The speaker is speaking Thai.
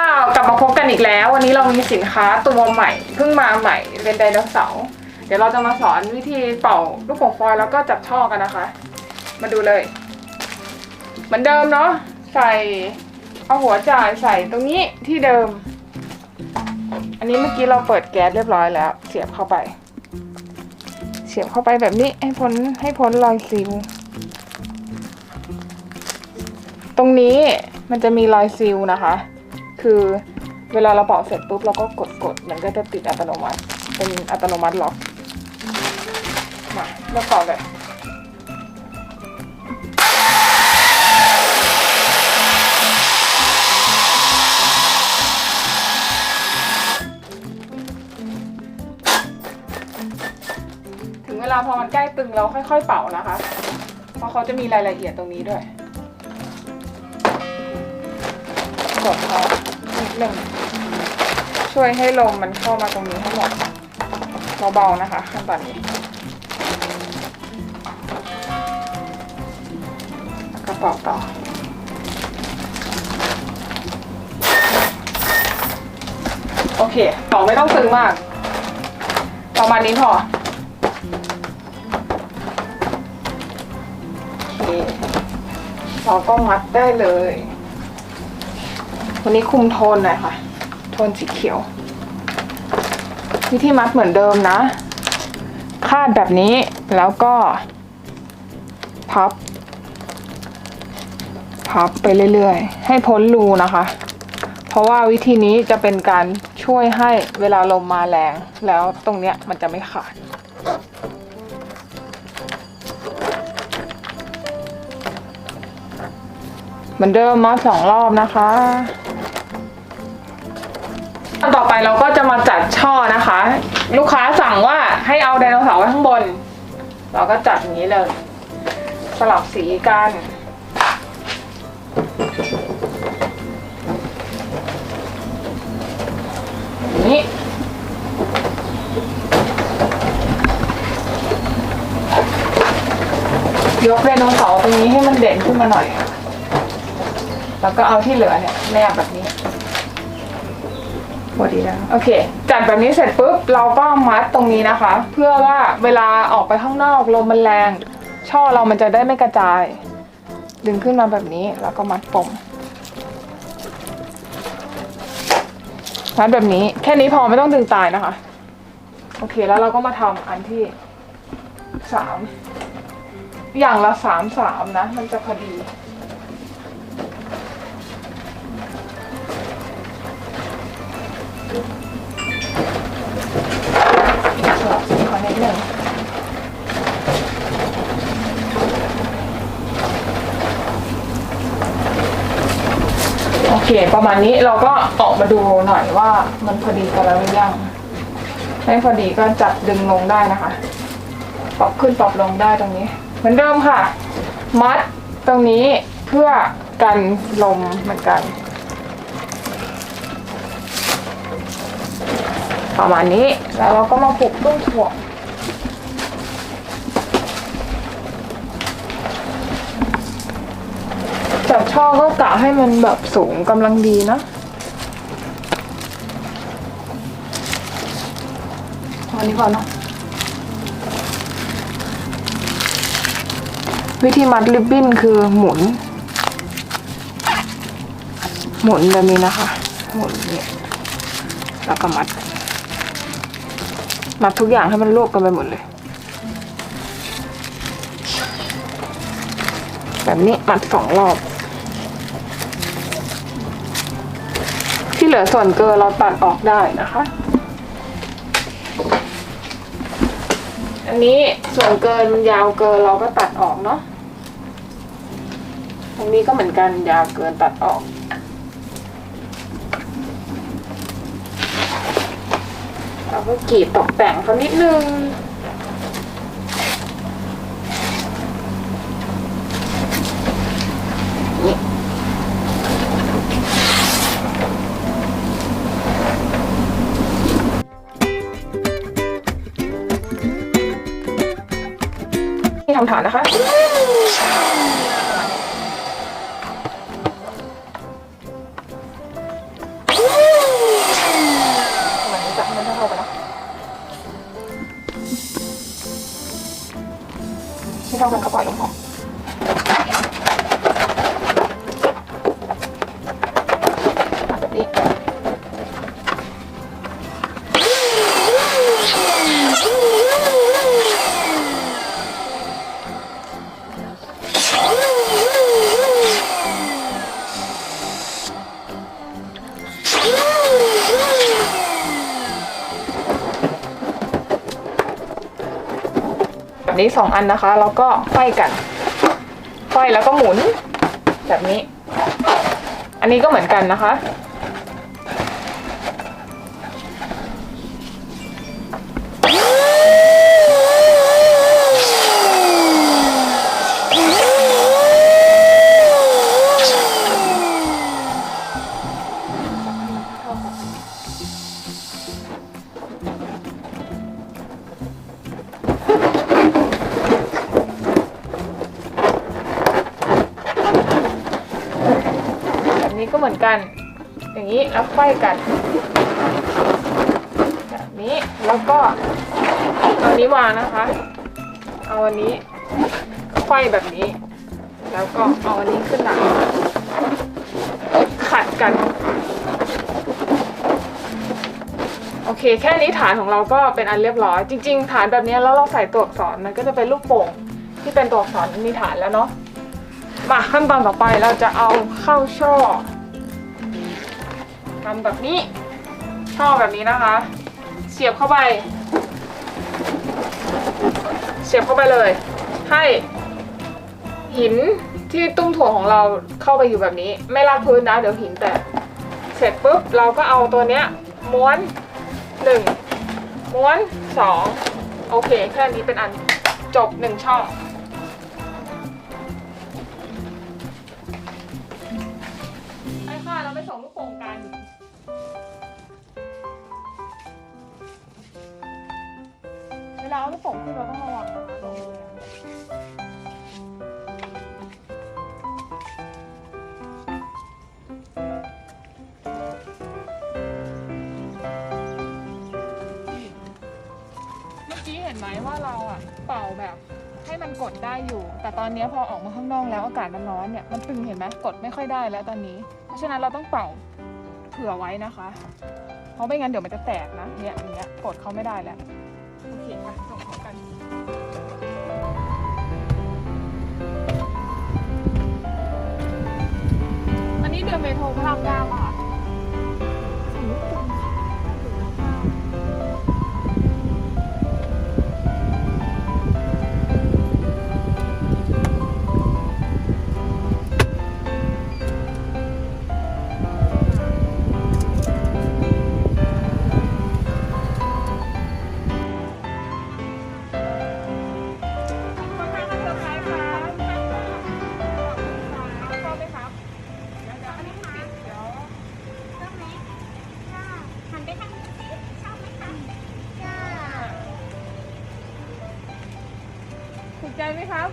้าวกลับมาพบกันอีกแล้ว วันนี้เรามีสินค้าตัวใหม่เพิ่งมาใหม่เป็นไดโนเสาร์เดี๋ยวเราจะมาสอนวิธีเป่าลูกโป่งฟอยล์แล้วก็จับช่อกันนะคะ มาดูเลย เหมือนเดิมเนาะใส่เอาหัวจ่ายใส่ตรงนี้ที่เดิม อันนี้เมื่อกี้เราเปิดแก๊สเรียบร้อยแล้ว เสียบเข้าไป เสียบเข้าไปแบบนี้ให้พ้นให้พ้นรอยซิลตรงนี้มันจะมีรอยซิลนะคะ คือเวลาเราเป่าเสร็จปุ๊บเราก็กดกดมันก็จะติดอัตโนมัติ เป็นอัตโนมัติล็อก มาเริ่มเป่าเลยถึงเวลาพอมันใกล้ตึงเราค่อยๆเป่านะคะ เพราะเขาจะมีรายละเอียดตรงนี้ด้วยกดเขา หนึ่ง ช่วยให้ลมมันเข้ามาตรงนี้ให้หมดเบาๆนะคะ ขั้นตอนนี้กระเป๋าต่อโอเคเป่าไม่ต้องตึงมาก ประมาณนี้พอโอเคเราก็มัดได้เลย วันนี้คุมโทนหน่อยค่ะ โทนสีเขียว วิธีมัดเหมือนเดิมนะ คาดแบบนี้แล้วก็พับ พับไปเรื่อยๆ ให้พ้นรูนะคะ เพราะว่าวิธีนี้จะเป็นการช่วยให้เวลาลมมาแรง แล้วตรงเนี้ยมันจะไม่ขาดเหมือนเดิมมาสองรอบนะคะ ต่อไปเราก็จะมาจัดช่อนะคะ ลูกค้าสั่งว่าให้เอาไดโนเสาร์ไว้ข้างบน เราก็จัดอย่างนี้เลย สลับสีกันอย่างนี้ยกไดโนเสาร์ตรงนี้ให้มันเด่นขึ้นมาหน่อย แล้วก็เอาที่เหลือเนี่ยแนบแบบนี้ พอดีแล้วโอเค จัดแบบนี้เสร็จปุ๊บเราก็มัดตรงนี้นะคะ เพื่อว่าเวลาออกไปข้างนอกลมมันแรง ช่อเรามันจะได้ไม่กระจาย ดึงขึ้นมาแบบนี้แล้วก็มัดปมมัดแบบนี้แค่นี้พอไม่ต้องดึงตายนะคะ โอเคแล้วเราก็มาทำอันที่สามอย่างละสามสามนะ มันจะพอดี ขอนิดหนึ่งโอเค ประมาณนี้เราก็ออกมาดูหน่อยว่ามันพอดีกันแล้วหรือยังไม่พอดีก็จัดดึงลงได้นะคะปรับขึ้นปรับลงได้ตรงนี้ เหมือนเดิมค่ะ มัดตรงนี้เพื่อกันลมเหมือนกัน ประมาณนี้แล้วเราก็มาผูกต้นถั่วจับช่อก็กะให้มันแบบสูงกำลังดีนะอันนี้ก่อนเนาะวิธีมัดริบบิ้นคือหมุน หมุนแบบนี้นะคะ หมุนเนี่ยแล้วก็มัด มัดทุกอย่างให้มันรวบกันไปหมดเลย แบบนี้มัดสองรอบ ที่เหลือส่วนเกินเราตัดออกได้นะคะ อันนี้ส่วนเกินมันยาวเกินเราก็ตัดออกเนาะ ตรงนี้ก็เหมือนกันยาวเกินตัดออก เราก็กรีดตกแต่งเขานิดนึงนี่นี่ทำฐานนะคะ แบบนี้สองอันนะคะ แล้วก็ไขว้กันไขว้แล้วก็หมุน แบบนี้ อันนี้ก็เหมือนกันนะคะแเหมือนกัน อย่างนี้แล้วไขว้กันแบบนี้แล้วก็เอาอันนี้วางนะคะ เอาอันนี้ไขว้แบบนี้ แล้วก็เอาอันนี้ขึ้นหลังขัดกันโอเค แค่นี้ฐานของเราก็เป็นอันเรียบร้อย จริง ๆ ฐานแบบนี้แล้วเราใส่ตัวอักษรมันก็จะเป็นลูกโป่งที่เป็นตัวอักษรมีฐานแล้วเนาะมาขั้นตอนต่อไปเราจะเอาเข้าช่อ ทำแบบนี้ ช่อแบบนี้นะคะ เสียบเข้าไป เสียบเข้าไปเลย ให้หินที่ตุ้มถั่วของเราเข้าไปอยู่แบบนี้ ไม่ลากพื้นนะ เดี๋ยวหินแตกเสร็จปุ๊บเราก็เอาตัวเนี้ย ม้วนหนึ่งม้วนสองโอเค แค่นี้เป็นอันจบหนึ่งช่อไเวลาเอาลูกโป่งขึ้นเราต้องระวังนะคะลงเลยเมื่อกี้เห็นไหมว่าเราอะเป่าแบบให้มันกดได้อยู่ แต่ตอนนี้พอออกมาข้างนอกแล้วอากาศมันร้อนเนี่ยมันตึงเห็นไหมกดไม่ค่อยได้แล้วตอนนี้ เพราะฉะนั้นเราต้องเป่าเผื่อไว้นะคะ เพราะไม่งั้นเดี๋ยวมันจะแตกนะเนี่ยอย่างเงี้ยกดเขาไม่ได้แล้ว ส่งเขากัน อันนี้เดือนเมโทรพระรามเก้าค่ะ ใจไหมครับ